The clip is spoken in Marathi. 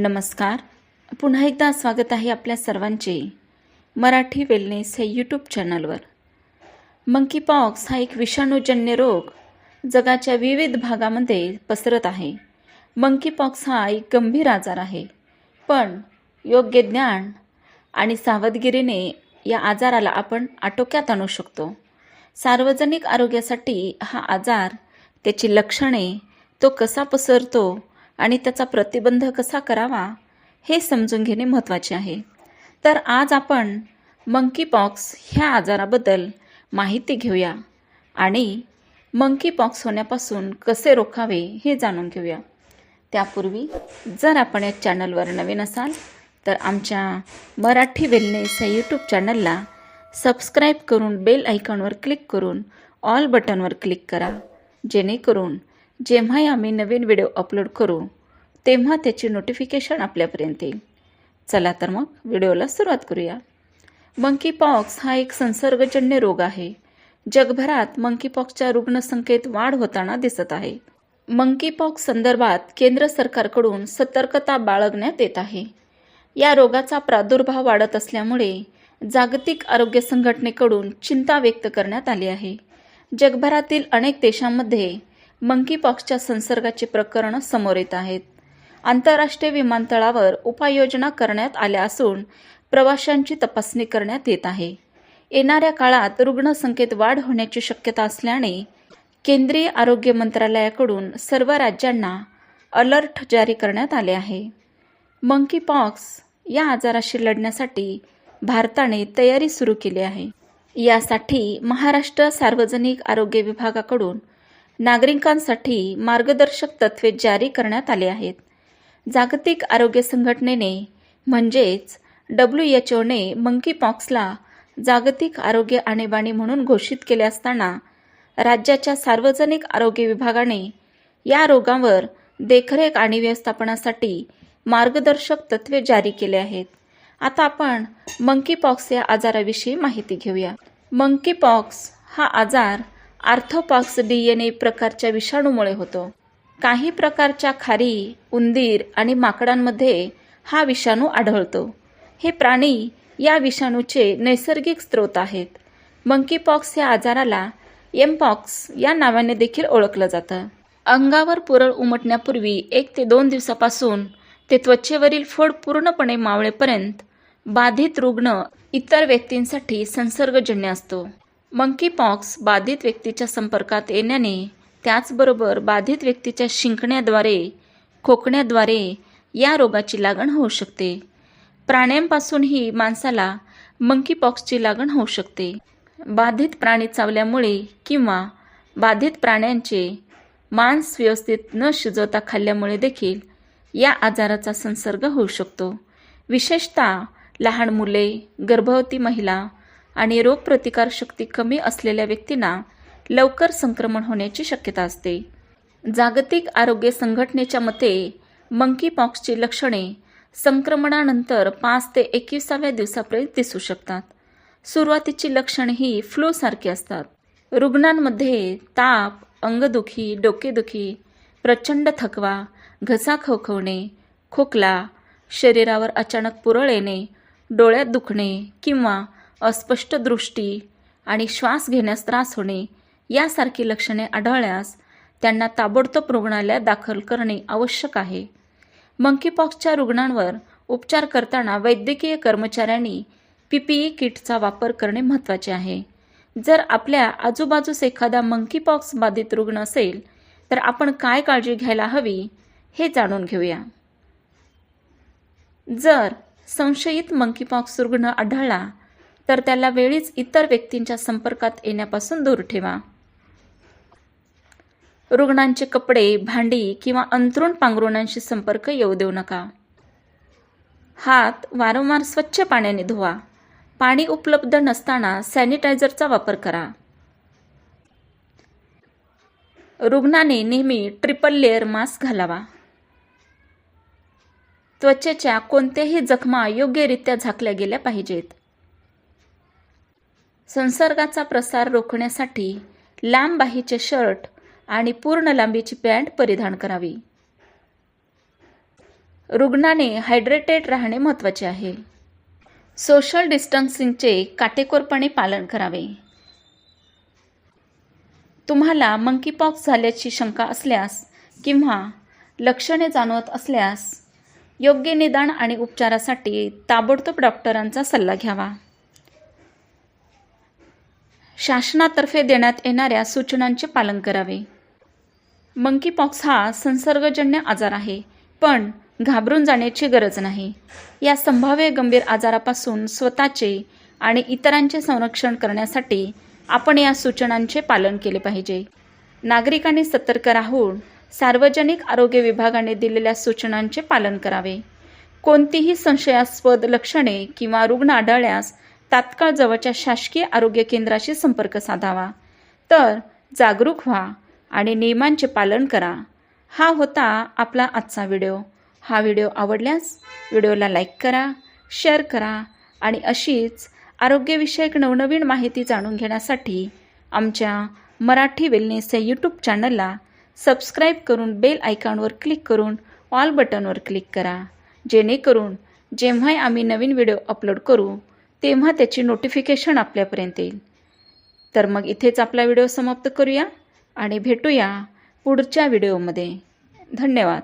नमस्कार. पुन्हा एकदा स्वागत आहे आपल्या सर्वांचे मराठी वेलनेस हे यूट्यूब चॅनलवर मंकी पॉक्स हा एक विषाणूजन्य रोग जगाच्या विविध भागामध्ये पसरत आहे. मंकी पॉक्स हा एक गंभीर आजार आहे. पण योग्य ज्ञान आणि सावधगिरीने या आजाराला आपण आटोक्यात आणू शकतो. सार्वजनिक आरोग्यासाठी हा आजार त्याची लक्षणे तो कसा पसरतो आणि त्याचा प्रतिबंध कसा करावा हे समजून घेणे महत्त्वाचे आहे. तर आज आपण मंकी पॉक्स ह्या आजाराबद्दल माहिती घेऊया आणि मंकी पॉक्स होण्यापासून कसे रोखावे हे जाणून घेऊया. त्यापूर्वी जर आपण या चॅनलवर नवीन असाल तर आमच्या मराठी वेलनेस या यूट्यूब चॅनलला सबस्क्राईब करून बेल आयकॉनवर क्लिक करून ऑल बटनवर क्लिक करा जेणेकरून जेव्हाही आम्ही नवीन व्हिडिओ अपलोड करू तेव्हा त्याची नोटिफिकेशन आपल्यापर्यंत येईल. चला तर मग व्हिडिओला सुरुवात करूया. मंकी पॉक्स हा एक संसर्गजन्य रोग आहे. जगभरात मंकी पॉक्सच्या रुग्णसंख्येत वाढ होताना दिसत आहे. मंकी पॉक्स संदर्भात केंद्र सरकारकडून सतर्कता बाळगण्यात येत आहे. या रोगाचा प्रादुर्भाव वाढत असल्यामुळे जागतिक आरोग्य संघटनेकडून चिंता व्यक्त करण्यात आली आहे. जगभरातील अनेक देशांमध्ये मंकीपॉक्सच्या संसर्गाचे प्रकरणं समोर येत आहेत. आंतरराष्ट्रीय विमानतळावर उपाययोजना करण्यात आल्या असून प्रवाशांची तपासणी करण्यात येत आहे. येणाऱ्या काळात रुग्णसंख्येत वाढ होण्याची शक्यता असल्याने केंद्रीय आरोग्य मंत्रालयाकडून सर्व राज्यांना अलर्ट जारी करण्यात आले आहे. मंकी पॉक्स या आजाराशी लढण्यासाठी भारताने तयारी सुरू केली आहे. यासाठी महाराष्ट्र सार्वजनिक आरोग्य विभागाकडून नागरिकांसाठी मार्गदर्शक तत्त्वे जारी करण्यात आले आहेत. जागतिक आरोग्य संघटनेने म्हणजेच डब्ल्यू एच ओने मंकी पॉक्सला जागतिक आरोग्य आणीबाणी म्हणून घोषित केले असताना राज्याच्या सार्वजनिक आरोग्य विभागाने या रोगावर देखरेख आणि व्यवस्थापनासाठी मार्गदर्शक तत्त्वे जारी केले आहेत. आता आपण मंकीपॉक्स या आजाराविषयी माहिती घेऊया. मंकीपॉक्स हा आजार आर्थोपॉक्स डी एन ए प्रकारच्या विषाणूमुळे होतो. काही प्रकारच्या खारी उंदीर आणि माकडांमध्ये हा विषाणू आढळतो. हे प्राणी या विषाणूचे नैसर्गिक स्रोत आहेत. मंकीपॉक्स या आजाराला एमपॉक्स या नावाने देखील ओळखलं जातं. अंगावर पुरळ उमटण्यापूर्वी एक ते दोन दिवसापासून ते त्वचेवरील फोड पूर्णपणे मावळेपर्यंत बाधित रुग्ण इतर व्यक्तींसाठी संसर्गजन्य असतो. मंकीपॉक्स बाधित व्यक्तीच्या संपर्कात येण्याने त्याचबरोबर बाधित व्यक्तीच्या शिंकण्याद्वारे खोकण्याद्वारे या रोगाची लागण होऊ शकते. प्राण्यांपासूनही माणसाला मंकीपॉक्सची लागण होऊ शकते. बाधित प्राणी चावल्यामुळे किंवा बाधित प्राण्यांचे मांस व्यवस्थित न शिजवता खाल्ल्यामुळे देखील या आजाराचा संसर्ग होऊ शकतो. विशेषतः लहान मुले गर्भवती महिला आणि रोगप्रतिकारशक्ती कमी असलेल्या व्यक्तींना लवकर संक्रमण होण्याची शक्यता असते. जागतिक आरोग्य संघटनेच्या मते मंकी पॉक्सची लक्षणे संक्रमणानंतर पाच ते एकविसाव्या दिवसापर्यंत दिसू शकतात. सुरुवातीची लक्षणे ही फ्लूसारखी असतात. रुग्णांमध्ये ताप अंगदुखी डोकेदुखी प्रचंड थकवा घसा खवखवणे खोकला शरीरावर अचानक पुरळ येणे डोळ्यात दुखणे किंवा अस्पष्ट दृष्टी आणि श्वास घेण्यास त्रास होणे यासारखी लक्षणे आढळल्यास त्यांना ताबडतोब रुग्णालयात दाखल करणे आवश्यक आहे. मंकीपॉक्सच्या रुग्णांवर उपचार करताना वैद्यकीय कर्मचाऱ्यांनी पी पी ई किटचा वापर करणे महत्त्वाचे आहे. जर आपल्या आजूबाजूस एखादा मंकीपॉक्स बाधित रुग्ण असेल तर आपण काय काळजी घ्यायला हवी हे जाणून घेऊया. जर संशयित मंकीपॉक्स रुग्ण आढळला तर त्याला वेळीच इतर व्यक्तींच्या संपर्कात येण्यापासून दूर ठेवा. रुग्णांचे कपडे भांडी किंवा अंथरूण पांघरुणांशी संपर्क येऊ देऊ नका. हात वारंवार स्वच्छ पाण्याने धुवा. पाणी उपलब्ध नसताना सॅनिटायझरचा वापर करा. रुग्णाने नेहमी ट्रिपल लेअर मास्क घालावा. त्वचेच्या कोणत्याही जखमा योग्यरित्या झाकल्या गेल्या पाहिजेत. संसर्गाचा प्रसार रोखण्यासाठी लांब बाहीचे शर्ट आणि पूर्ण लांबीची पॅन्ट परिधान करावी. रुग्णाने हायड्रेटेड राहणे महत्त्वाचे आहे. सोशल डिस्टन्सिंगचे काटेकोरपणे पालन करावे. तुम्हाला मंकीपॉक्स झाल्याची शंका असल्यास किंवा लक्षणे जाणवत असल्यास योग्य निदान आणि उपचारासाठी ताबडतोब डॉक्टरांचा सल्ला घ्यावा. शासनातर्फे देण्यात येणाऱ्या सूचनांचे पालन करावे. मंकीपॉक्स हा संसर्गजन्य आजार आहे पण घाबरून जाण्याची गरज नाही. या संभाव्य गंभीर आजारापासून स्वतःचे आणि इतरांचे संरक्षण करण्यासाठी आपण या सूचनांचे पालन केले पाहिजे. नागरिकांनी सतर्क राहून सार्वजनिक आरोग्य विभागाने दिलेल्या सूचनांचे पालन करावे. कोणतीही संशयास्पद लक्षणे किंवा रुग्ण आढळल्यास तात्काळ जवळच्या शासकीय आरोग्य केंद्राशी संपर्क साधावा. तर जागरूक व्हा आणि नियमांचे पालन करा. हा होता आपला आजचा व्हिडिओ. हा व्हिडिओ आवडल्यास व्हिडिओला लाईक करा शेअर करा आणि अशीच आरोग्यविषयक नवनवीन माहिती जाणून घेण्यासाठी आमच्या मराठी वेलनेस या यूट्यूब चॅनलला सबस्क्राईब करून बेल आयकॉनवर क्लिक करून ऑल बटनवर क्लिक करा. जेणेकरून जेव्हाही आम्ही नवीन व्हिडिओ अपलोड करू तेव्हा त्याची नोटिफिकेशन आपल्यापर्यंत येईल. तर मग इथेच आपला व्हिडिओ समाप्त करूया आणि भेटूया पुढच्या व्हिडिओमध्ये धन्यवाद.